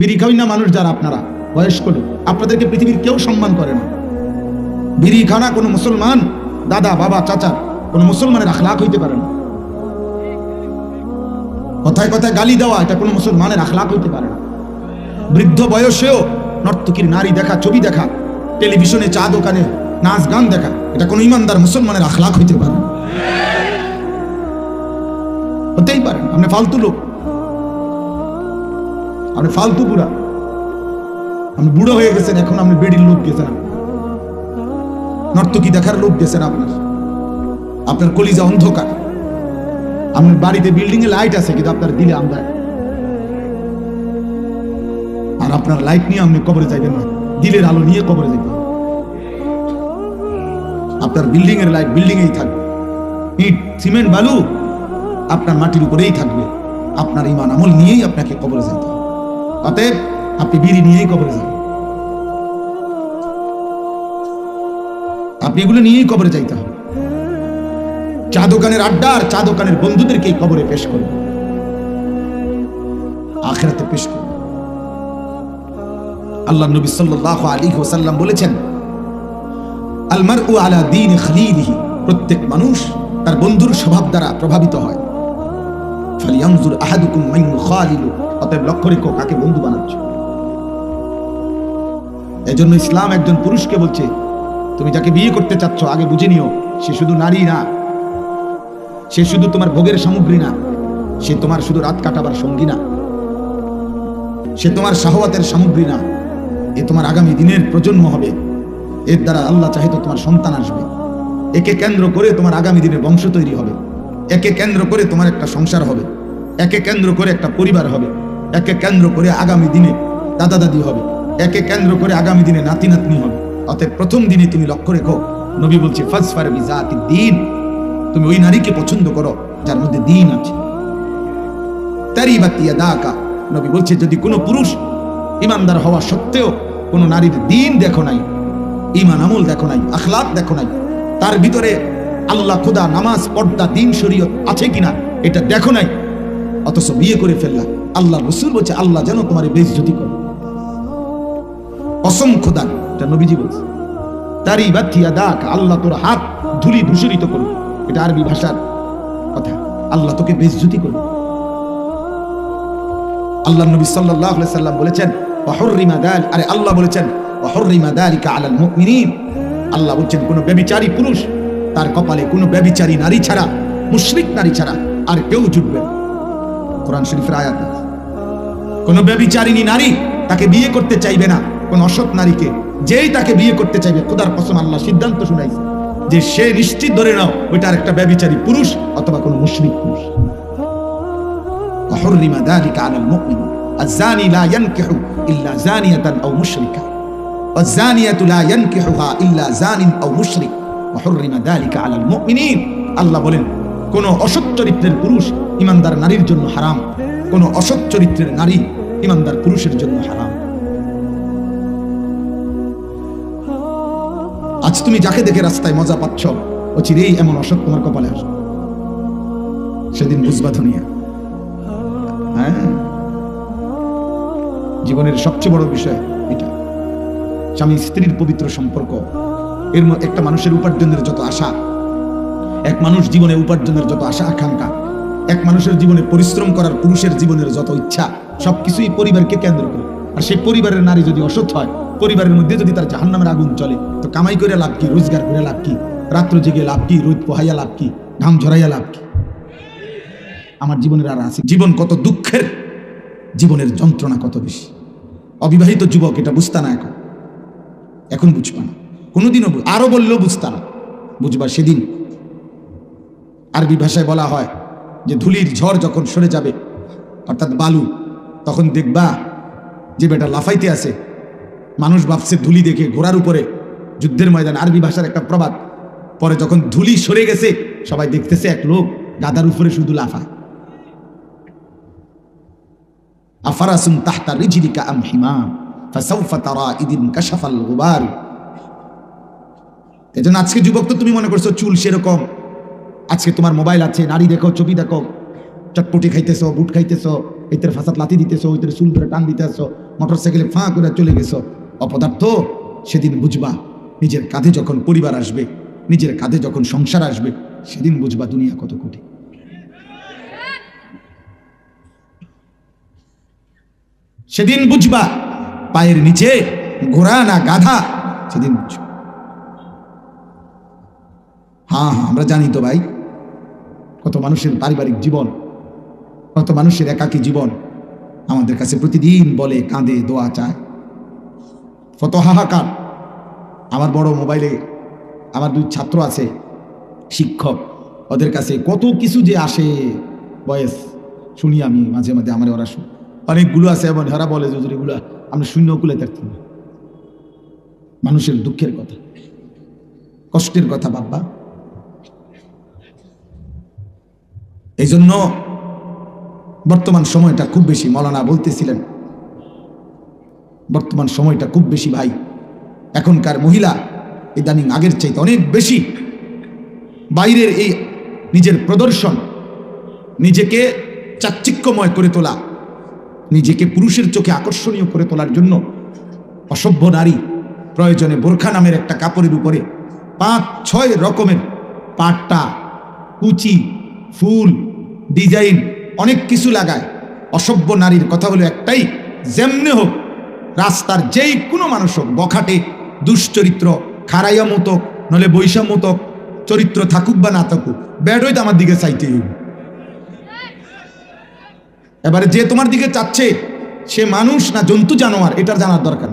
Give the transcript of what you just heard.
বিড়ি মানুষ যারা আপনারা, বয়স্ক লোক, আপনাদেরকে পৃথিবীর কেউ সম্মান করে না। বিড়ি খানা কোনো মুসলমান দাদা, বাবা, চাচা, কোনো মুসলমানের আখলাক হইতে পারে না। কথায় কথায় গালি দেওয়া, এটা কোনো মুসলমানের আখলাক হইতে পারে না। বৃদ্ধ বয়সেও নর্তকীর নারী দেখা, ছবি দেখা, টেলিভিশনে চা দোকানে নাচ গান দেখা, এটা কোনো ইমানদার মুসলমানের আখলাক হইতে পারে হতেই পারেন আপনি ফালতু লোক। আপনি ফালতু বুড়া। আপনি বুড়ো হয়ে গেছেন, এখন আপনি বেডির লোক গেছেন। নর্তকী দেখার লোক গেছেন আপনার। আপনার কলিজা অন্ধকার। আপনার বাড়িতে বিল্ডিং এ লাইট আছে, কিন্তু আপনার দিলে আমরা। আর আপনার লাইট নিয়ে আপনি কবরে যাইবেন না। দিলের আলো নিয়ে কবরে যাইবেন। আপনার বিল্ডিং এর লাইট বিল্ডিং এই থাকবে। ইট, সিমেন্ট, বালু আপনার মাটির উপরেই থাকবে। আপনার ইমান আমল নিয়েই আপনাকে কবরে যেতে হবে। অতএব আপনি বিড়ি নিয়েই কবরে যাবেন আপনি এগুলো নিয়েই কবরে যাইতে হবে। চা দোকানের আড্ডা আর চা দোকানের বন্ধুদেরকেই কবরে পেশ করবে আখেরাতে পেশ করবে আল্লাহ নবী সাল্লাল্লাহু আলাইহি ওয়াসাল্লাম বলেছেন আলমার ও আলা দিন খালিলিহি। প্রত্যেক মানুষ তার বন্ধুর স্বভাব দ্বারা প্রভাবিত হয়। ফালিয়ানজুর আহাদুকুম মান খালিলু অতএব লক্ষ্য রেখো কাকে বন্ধু বানাচ্ছ। এজন্য ইসলাম একজন পুরুষকে বলছে, তুমি যাকে বিয়ে করতে চাচ্ছ, আগে বুঝে নিও, সে শুধু নারী না। সে শুধু তোমার ভোগের সামগ্রী না। সে তোমার শুধু রাত কাটাবার সঙ্গী না। সে তোমার শাহওয়াতের সামগ্রী না। এ তোমার আগামী দিনের প্রজন্ম হবে। এর দ্বারা আল্লাহ চাহে তো তোমার সন্তান আসবে। একে কেন্দ্র করে তোমার আগামী দিনের বংশ তৈরি হবে। একে কেন্দ্র করে তোমার একটা সংসার হবে। একে কেন্দ্র করে একটা পরিবার হবে। একে কেন্দ্র করে আগামী দিনে দাদা দাদি হবে। একে কেন্দ্র করে আগামী দিনে নাতি নাতনি হবে। অতএব প্রথম দিনে তুমি লক্ষ্য রেখো, নবী বলছে দিন তুমি ওই নারীকে পছন্দ করো যার মধ্যে দিন আছে। বাতিয়া দাকা নবী বলছে, যদি কোনো পুরুষ ইমানদার হওয়া সত্ত্বেও কোনো নারীর দিন দেখো নাই ইমান আমল দেখো নাই, আখলাক দেখো নাই, তার ভিতরে আল্লাহ খুদা নামাজ, পর্দা দিন শরীয়ত আছে কিনা, এটা দেখো নাই, অথচ বিয়ে করে ফেললা। আল্লাহ রসুল বলছে, আল্লাহ যেন তোমার বেজ্জতি করে। অসম খোদা, এটা নবীজি বলছে। তারি বাথিয়া দাক আল্লাহ তোর হাত ধুলি ধূসরিত করুক। এটা আরবি ভাষার কথা। আল্লাহ তোকে বেজ্জতি করুক। আল্লাহ নবী সাল্লাম বলেছেন দাল আরে আল্লাহ বলেছেন দালিকা আলাল মুমিনিন। আল্লাহ বলছেন, কোন ব্যভিচারী পুরুষ, তার কপালে কোন ব্যভিচারী নারী ছাড়া, মুশরিক নারী ছাড়া আর কেউ জুটবে না। কোরআন শরীফের আয়াত আছে। কোন ব্যভিচারিণী নারী তাকে বিয়ে করতে চাইবে না কোন অসৎ নারীকে যেই তাকে বিয়ে করতে চাইবে খোদার কসম আল্লাহ সিদ্ধান্ত শুনাইছে যে সে নিশ্চিত ধরে নাও ওইটার একটা ব্যভিচারী পুরুষ অথবা কোন মুশরিক পুরুষ وحرم ذلك على المؤمن الزاني لا ينكح إلا زانية أو مشركة والزانية لا ينكحها إلا زان أو مشرك وحرم ذلك على المؤمنين আল্লাহ বলেন কোন অসৎ চরিত্রের পুরুষ ইমানদার নারীর জন্য হারাম, কোন অসৎ চরিত্রের নারী ইমানদার পুরুষের জন্য হারাম। আজ তুমি যাকে দেখে রাস্তায় মজা পাচ্ছ ও চিরেই এমন অসৎ তোমার কপালে আসবে। সেদিন বুঝবা দুনিয়া হ্যাঁ? জীবনের সবচেয়ে বড় বিষয় এটা। স্বামী স্ত্রীর পবিত্র সম্পর্ক, এর একটা মানুষের উপার্জনের যত আশা এক মানুষ জীবনে উপার্জনের যত আশা, আকাঙ্ক্ষা, এক মানুষের জীবনে পরিশ্রম করার পুরুষের জীবনের যত ইচ্ছা, সবকিছুই পরিবারকে কেন্দ্র করে। আর সেই পরিবারের নারী যদি অসৎ হয়, পরিবারের মধ্যে যদি তার জাহান্নামের আগুন চলে তো কামাই করে লাভ কি, রোজগার করে লাভ কি, রাত্র জেগে লাভ কি, রোদ পোহাইয়া লাভ কি, ঘাম ঝরাইয়া লাভ কি? আমার জীবনের আর আছে। জীবন কত দুঃখের, জীবনের যন্ত্রণা কত বেশি। অবিবাহিত যুবক এটা বুঝতা না এখন। এখন বুঝবা না। কোনোদিনও বু- আরও বললেও বুঝতা না। বুঝবা সেদিন আরবি ভাষায় বলা হয় যে ধুলির ঝড় যখন সরে যাবে, অর্থাৎ বালু, তখন দেখবা যে বেটা লাফাইতে আছে। মানুষ ভাবছে ধুলি দেখে ঘোড়ার উপরে যুদ্ধের ময়দান আরবি ভাষার একটা প্রবাদ। পরে যখন ধুলি সরে গেছে, সবাই দেখতেছে এক লোক গাদার উপরে শুধু লাফা আফারাসুম তাহতা রিজলিকা আম হিমাম ফাসাউফা তারা ইদিন কাশাফাল গুবার। এজন্য আজকে যুবক তো তুমি মনে করছ চুল সেরকম আজকে তোমার মোবাইল আছে নারী দেখো, ছবি দেখো, চটপটি খাইতেছো, বুট খাইতেছো, এতের ফাসাদ লাতি দিতেছো ওইতের চুল ধরে টান দিতেছো মোটর সাইকেলে ফাঁ করে চলে গেছো। অপদার্থ, সেদিন বুঝবা, নিজের কাঁধে যখন পরিবার আসবে, নিজের কাঁধে যখন সংসার আসবে, সেদিন বুঝবা দুনিয়া কত কঠিন। সেদিন বুঝবা, পায়ের নিচে ঘোড়া না গাধা, সেদিন বুঝবা। হ্যাঁ হ্যাঁ আমরা জানি তো ভাই কত মানুষের পারিবারিক জীবন, কত মানুষের একাকী জীবন আমাদের কাছে প্রতিদিন বলে, কাঁদে, দোয়া চায়। কত হাহাকার। আমার বড় মোবাইলে আমার দুই ছাত্র আছে, শিক্ষক। ওদের কাছে কত কিছু যে আসে, বয়স। শুনি আমি মাঝে মাঝে আমার ওরা শুনি অনেকগুলো আছে এমন হেরা বলে যে এগুলো আমরা শূন্য কুলে থাকতাম মানুষের দুঃখের কথা, কষ্টের কথা বাবা জন্য বর্তমান সময়টা খুব বেশি, মলানা বলতেছিলেন। বর্তমান সময়টা খুব বেশি ভাই। এখনকার মহিলা ইদানিং আগের চাইতে অনেক বেশি। বাইরের এই নিজের প্রদর্শন, নিজেকে চাকচিক্যময় করে তোলা, নিজেকে পুরুষের চোখে আকর্ষণীয় করে তোলার জন্য অসভ্য নারী প্রয়োজনে বোরখা নামের একটা কাপড়ের উপরে পাঁচ, ছয় রকমের পাট্টা, কুচি, ফুল ডিজাইন, অনেক কিছু লাগায় অসভ্য নারীর কথা হলো একটাই, যেমনে হোক, রাস্তার যেই কোনো মানুষ হোক, বখাটে, দুশ্চরিত্র, খারাইয়া মতক, নলে বৈষা মতক, চরিত্র থাকুক বা না থাকুক, ব্যাডই তো আমার দিকে চাইতে এবারে যে তোমার দিকে চাচ্ছে, সে মানুষ না জন্তু জানোয়ার, এটার জানার দরকার।